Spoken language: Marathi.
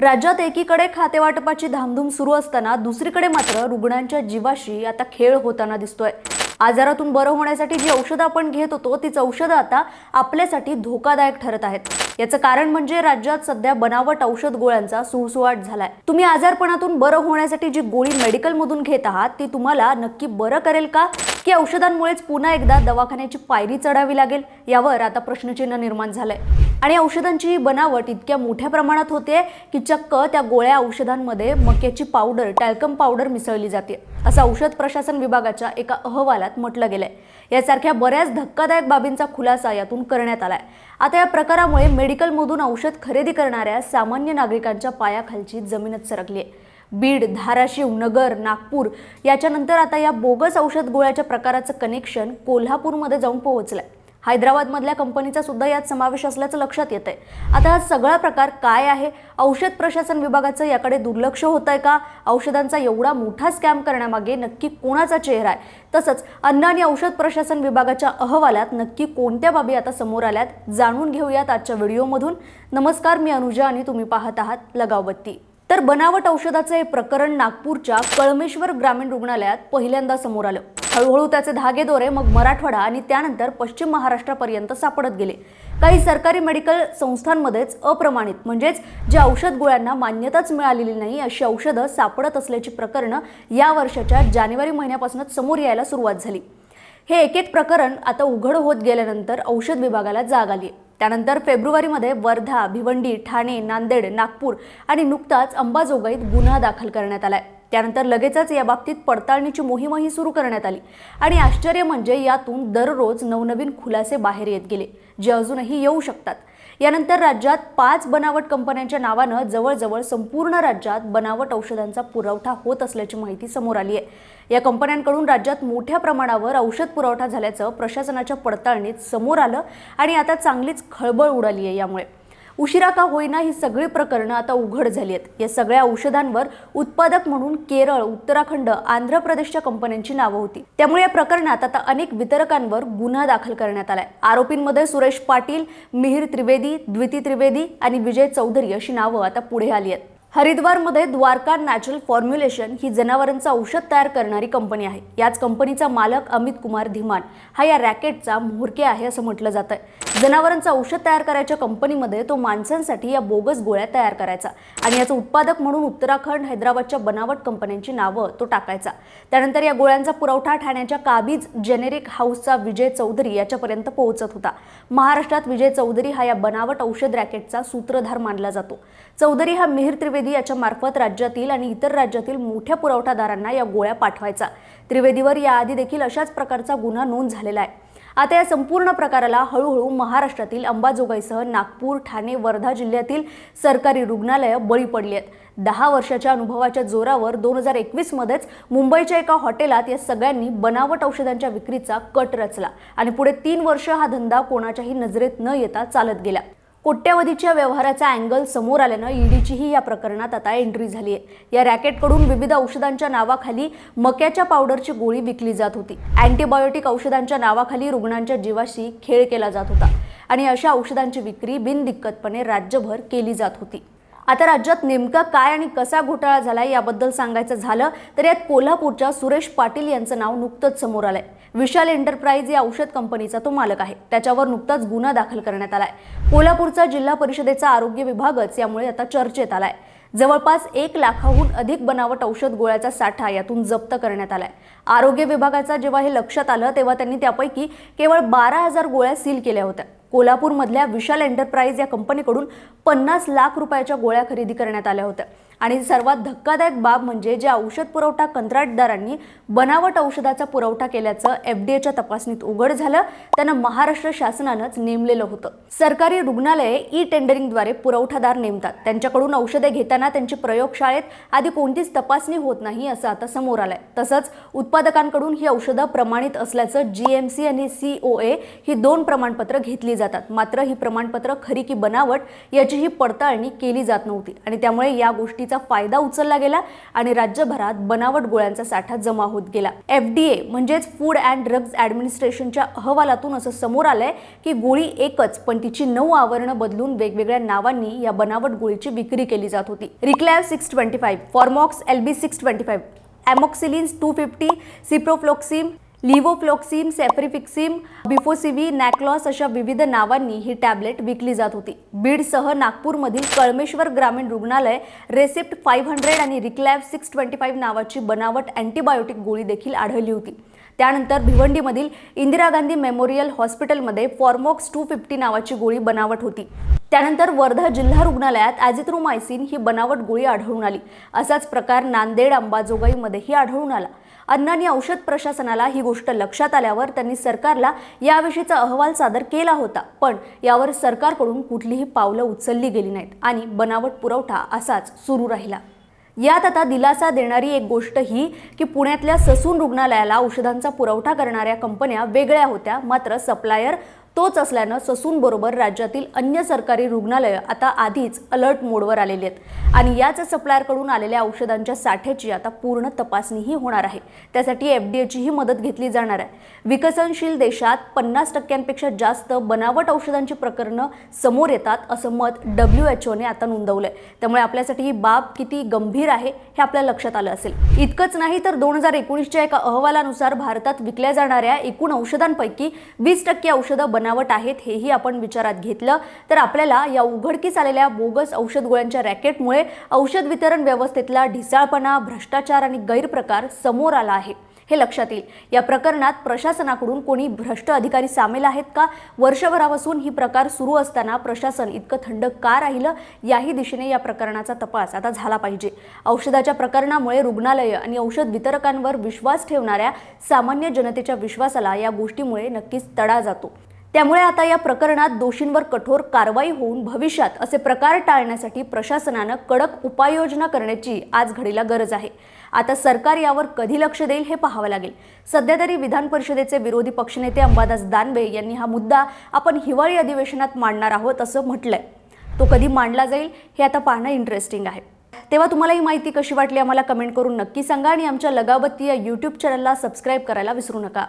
राज्यात एकीकडे खातेवाटपाची धामधूम सुरू असताना दुसरीकडे मात्र रुग्णांच्या जीवाशी आता खेळ होताना दिसतोय. आजारातून बरं होण्यासाठी जी औषधं आपण घेत होतो तीच औषधं आता आपल्यासाठी धोकादायक ठरत आहेत. याचं कारण म्हणजे राज्यात सध्या बनावट औषध गोळ्यांचा सुळसुळाट झालाय. तुम्ही आजारपणातून बरं होण्यासाठी जी गोळी मेडिकलमधून घेत आहात ती तुम्हाला नक्की बरं करेल का? की औषधांमुळेच पुन्हा एकदा दवाखान्याची पायरी चढावी लागेल? यावर आता प्रश्नचिन्ह निर्माण झालंय. आणि औषधांची ही बनावट इतक्या मोठ्या प्रमाणात होते की चक्क त्या गोळ्या औषधांमध्ये मक्याची पावडर टॅल्कम पावडर मिसळली जाते. असं औषध प्रशासन विभागाच्या एका अहवालात म्हटलं गेलंय. यासारख्या बऱ्याच धक्कादायक बाबींचा खुलासा यातून करण्यात आलाय. आता या प्रकारामुळे मेडिकलमधून औषध खरेदी करणाऱ्या सामान्य नागरिकांच्या पायाखालची जमीनच सरकली आहे बीड धाराशिव नगर नागपूर याच्यानंतर आता या बोगस औषध गोळ्याच्या प्रकाराचं कनेक्शन कोल्हापूरमध्ये जाऊन पोहोचलंय. हैदराबादमधल्या कंपनीचा सुद्धा यात समावेश असल्याचं लक्षात येत आहे आता हा सगळा प्रकार काय आहे? औषध प्रशासन विभागाचं याकडे दुर्लक्ष होत आहे का? औषधांचा एवढा मोठा स्कॅम करण्यामागे नक्की कोणाचा चेहरा आहे? तसंच अन्न आणि औषध प्रशासन विभागाच्या अहवालात नक्की कोणत्या बाबी आता समोर आल्यात? जाणून घेऊयात आजच्या व्हिडिओमधून. नमस्कार मी अनुजा आणि तुम्ही पाहत आहात लगावबत्ती. तर बनावट औषधाचं हे प्रकरण नागपूरच्या कळमेश्वर ग्रामीण रुग्णालयात पहिल्यांदा समोर आलं. हळूहळू त्याचे धागेदोरे मग मराठवाडा आणि त्यानंतर पश्चिम महाराष्ट्रापर्यंत सापडत गेले. काही सरकारी मेडिकल संस्थांमध्येच अप्रमाणित म्हणजेच ज्या औषध गोळ्यांना मान्यताच मिळालेली नाही अशी औषधं सापडत असल्याची प्रकरणं या वर्षाच्या जानेवारी महिन्यापासूनच समोर यायला सुरुवात झाली. हे एक एक प्रकरण आता उघड होत गेल्यानंतर औषध विभागाला जाग आली आहे. त्यानंतर फेब्रुवारीमध्ये वर्धा भिवंडी ठाणे नांदेड नागपूर आणि नुकताच अंबाजोगाईत गुन्हा दाखल करण्यात आलाय. त्यानंतर लगेचच या बाबतीत पडताळणीची मोहीमही सुरू करण्यात आली. आणि आश्चर्य म्हणजे यातून दररोज नवनवीन खुलासे बाहेर येत गेले जे अजूनही येऊ शकतात. यानंतर राज्यात पाच बनावट कंपन्यांच्या नावानं जवळजवळ संपूर्ण राज्यात बनावट औषधांचा पुरवठा होत असल्याची माहिती समोर आली आहे या कंपन्यांकडून राज्यात मोठ्या प्रमाणावर औषध पुरवठा झाल्याचं प्रशासनाच्या पडताळणीत समोर आलं आणि आता चांगलीच खळबळ उडाली आहे यामुळे. उशिरा का होईना ही सगळी प्रकरणं आता उघड झाली आहेत. या सगळ्या औषधांवर उत्पादक म्हणून केरळ उत्तराखंड आंध्र प्रदेशच्या कंपन्यांची नावं होती. त्यामुळे या प्रकरणात आता अनेक वितरकांवर गुन्हा दाखल करण्यात आलाय. आरोपींमध्ये सुरेश पाटील मिहिर त्रिवेदी द्विती त्रिवेदी आणि विजय चौधरी अशी नावं आता पुढे आली आहेत. हरिद्वारमध्ये द्वारका नॅचरल फॉर्म्युलेशन ही जनावरांचं औषध तयार करणारी कंपनी आहे. याच कंपनीचा मालक अमित कुमार धीमान हा या रॅकेटचा म्होरके आहे असं म्हटलं जात आहे जनावरांचं औषध तयार करायच्या कंपनीमध्ये तो माणसांसाठी या बोगस गोळ्या तयार करायचा आणि याचं उत्पादक म्हणून उत्तराखंड हैदराबादच्या बनावट कंपन्यांची नावं तो टाकायचा. त्यानंतर या गोळ्यांचा पुरवठा ठाण्याच्या काबीज जेनेरिक हाऊसचा विजय चौधरी याच्यापर्यंत पोहोचत होता. महाराष्ट्रात विजय चौधरी हा या बनावट औषध रॅकेटचा सूत्रधार मानला जातो. चौधरी हा मिहिर त्रिवेदी याच्या मार्फत राज्यातील आणि इतर राज्यातील मोठ्या पुरवठादारांना या गोळ्या पाठवायचा. त्रिवेदीवर याआधी देखील अशाच प्रकारचा गुन्हा नोंद झालेला आहे. आता या संपूर्ण प्रकाराला हळूहळू महाराष्ट्रातील अंबाजोगाईसह नागपूर ठाणे वर्धा जिल्ह्यातील सरकारी रुग्णालयं बळी पडली आहेत. दहा वर्षाच्या अनुभवाच्या जोरावर दोन हजार एकवीसमध्येच मुंबईच्या एका हॉटेलात या सगळ्यांनी बनावट औषधांच्या विक्रीचा कट रचला आणि पुढे तीन वर्ष हा धंदा कोणाच्याही नजरेत न येता चालत गेला. कोट्यवधीच्या व्यवहाराचा अँगल समोर आल्यानं ईडीचीही या प्रकरणात आता एंट्री झाली आहे. या रॅकेटकडून विविध औषधांच्या नावाखाली मक्याच्या पावडरची गोळी विकली जात होती. अँटीबायोटिक औषधांच्या नावाखाली रुग्णांच्या जीवाशी खेळ केला जात होता आणि अशा औषधांची विक्री बिनदिक्कतपणे राज्यभर केली जात होती. आता राज्यात नेमका काय आणि कसा घोटाळा झाला याबद्दल सांगायचं झालं तर यात कोल्हापूरच्या सुरेश पाटील यांचं नाव नुकतंच समोर आलंय. विशाल एंटरप्राइज या औषध कंपनीचा तो मालक आहे. त्याच्यावर नुकताच गुन्हा दाखल करण्यात आलाय. कोल्हापूरचा जिल्हा परिषदेचा आरोग्य विभागच यामुळे आता चर्चेत आलाय. जवळपास एक लाखाहून अधिक बनावट औषध गोळ्याचा साठा यातून जप्त करण्यात आलाय. आरोग्य विभागाचा जेव्हा हे लक्षात आलं तेव्हा त्यांनी त्यापैकी केवळ बारा हजार गोळ्या सील केल्या होत्या. कोल्हापूरमधल्या विशाल एंटरप्राइज या कंपनीकडून पन्नास लाख रुपयाच्या गोळ्या खरेदी करण्यात आल्या होत्या. आणि सर्वात धक्कादायक बाब म्हणजे ज्या औषध पुरवठा कंत्राटदारांनी बनावट औषधाचा पुरवठा केल्याचं एफडीएच्या तपासणीत उघड झालं. त्यांना महाराष्ट्र शासनानंच नेमलेलं होतं. सरकारी रुग्णालये ई टेंडरिंगद्वारे पुरवठादार नेमतात. त्यांच्याकडून औषधे घेताना त्यांची प्रयोगशाळेत आधी कोणतीच तपासणी होत नाही असं आता समोर आलंय. तसंच उत्पादकांकडून ही औषधं प्रमाणित असल्याचं जीएमसी आणि सीओए ही दोन प्रमाणपत्र घेतली जातात. मात्र ही प्रमाणपत्र खरी की बनावट याची ही पडताळणी केली जात नव्हती आणि त्यामुळे या गोष्टीचा फायदा उचलला गेला आणि राज्यभरात बनावट गोळ्यांचा साठा जमा होत गेला. एफ डी ए म्हणजेच फूड अँड ड्रग्ज ॲडमिनिस्ट्रेशनच्या अहवालातून असं समोर आलंय की गोळी एकच पण तिची नऊ आवरणं बदलून वेगवेगळ्या नावांनी या बनावट गोळीची विक्री केली जात होती. Reclav six twenty five Formox L B six twenty five amoxicillins two fifty ciprofloxacin levofloxacin सेफ्रिफिक्सिम बिफोसिव्ही नॅक्लॉस अशा विविध नावांनी ही टॅबलेट विकली जात होती. बीडसह नागपूरमधील कळमेश्वर ग्रामीण रुग्णालय रेसिप्ट फाईव्ह हंड्रेड आणि रिक्लॅब सिक्स ट्वेंटी फाईव्ह नावाची बनावट अँटीबायोटिक गोळी देखील आढळली होती. त्यानंतर भिवंडीमधील इंदिरा गांधी मेमोरियल हॉस्पिटलमध्ये फॉर्मॉक्स टू फिफ्टी नावाची गोळी बनावट होती. त्यानंतर वर्धा जिल्हा रुग्णालयात ॲझिथ्रोमायसिन ही बनावट गोळी आढळून आली. असाच प्रकार नांदेड अंबाजोगाईमध्येही आढळून आला. अन्न आणि औषध प्रशासनाला ही गोष्ट लक्षात आल्यावर त्यांनी सरकारला याविषयीचा अहवाल सादर केला होता. पण यावर सरकारकडून कुठलीही पावलं उचलली गेली नाहीत आणि बनावट पुरवठा असाच सुरू राहिला. यात आता दिलासा देणारी एक गोष्ट ही की पुण्यातल्या ससून रुग्णालयाला औषधांचा पुरवठा करणाऱ्या कंपन्या वेगळ्या होत्या मात्र सप्लायर तोच असल्यानं ससूनबरोबर राज्यातील अन्य सरकारी रुग्णालयं आता आधीच अलर्ट मोडवर आलेली आहेत. आणि याच सप्लायरकडून आलेल्या औषधांच्या साठ्याची आता पूर्ण तपासणीही होणार आहे. त्यासाठी एफ डी एचीही मदत घेतली जाणार आहे. विकसनशील देशात पन्नास टक्क्यांपेक्षा जास्त बनावट औषधांची प्रकरणं समोर येतात असं मत डब्ल्यू एच ओने आता नोंदवलं आहे त्यामुळे आपल्यासाठी ही बाब किती गंभीर आहे हे आपल्या लक्षात आलं असेल. इतकंच नाही तर दोन हजार एकोणीसच्या एका अहवालानुसार भारतात विकल्या जाणाऱ्या एकूण औषधांपैकी वीस टक्के औषधं बनावट आहेत हेही आपण विचारात घेतलं. तर आपल्याला या उघडकीस आलेल्या बोगस औषध गोळ्यांच्या रॅकेटमुळे औषध वितरण व्यवस्थेतला ढिसाळपणा भ्रष्टाचार आणि गैरप्रकार समोर आला आहे. हे लक्षात येईल. या प्रकरणात प्रशासनाकडून कोणी भ्रष्ट अधिकारी सामील आहेत का? वर्षभरापासून ही प्रकार सुरू असताना प्रशासन इतकं थंड का राहिलं? याही दिशेने या प्रकरणाचा तपास आता झाला पाहिजे. औषधाच्या प्रकरणामुळे रुग्णालय आणि औषध वितरकांवर विश्वास ठेवणाऱ्या सामान्य जनतेच्या विश्वासाला या गोष्टीमुळे नक्कीच तडा जातो. त्यामुळे आता या प्रकरणात दोषींवर कठोर कारवाई होऊन भविष्यात असे प्रकार टाळण्यासाठी प्रशासनानं कडक उपाययोजना करण्याची आज घडीला गरज आहे. आता सरकार यावर कधी लक्ष देईल हे पाहावं लागेल. सध्या तरी विधान परिषदेचे विरोधी पक्षनेते अंबादास दानवे यांनी हा मुद्दा आपण हिवाळी अधिवेशनात मांडणार आहोत असं म्हटलंय. तो कधी मांडला जाईल हे आता पाहणं इंटरेस्टिंग आहे. तेव्हा तुम्हाला ही माहिती कशी वाटली आम्हाला कमेंट करून नक्की सांगा आणि आमच्या लगावती या यूट्यूब चॅनलला सबस्क्राईब करायला विसरू नका.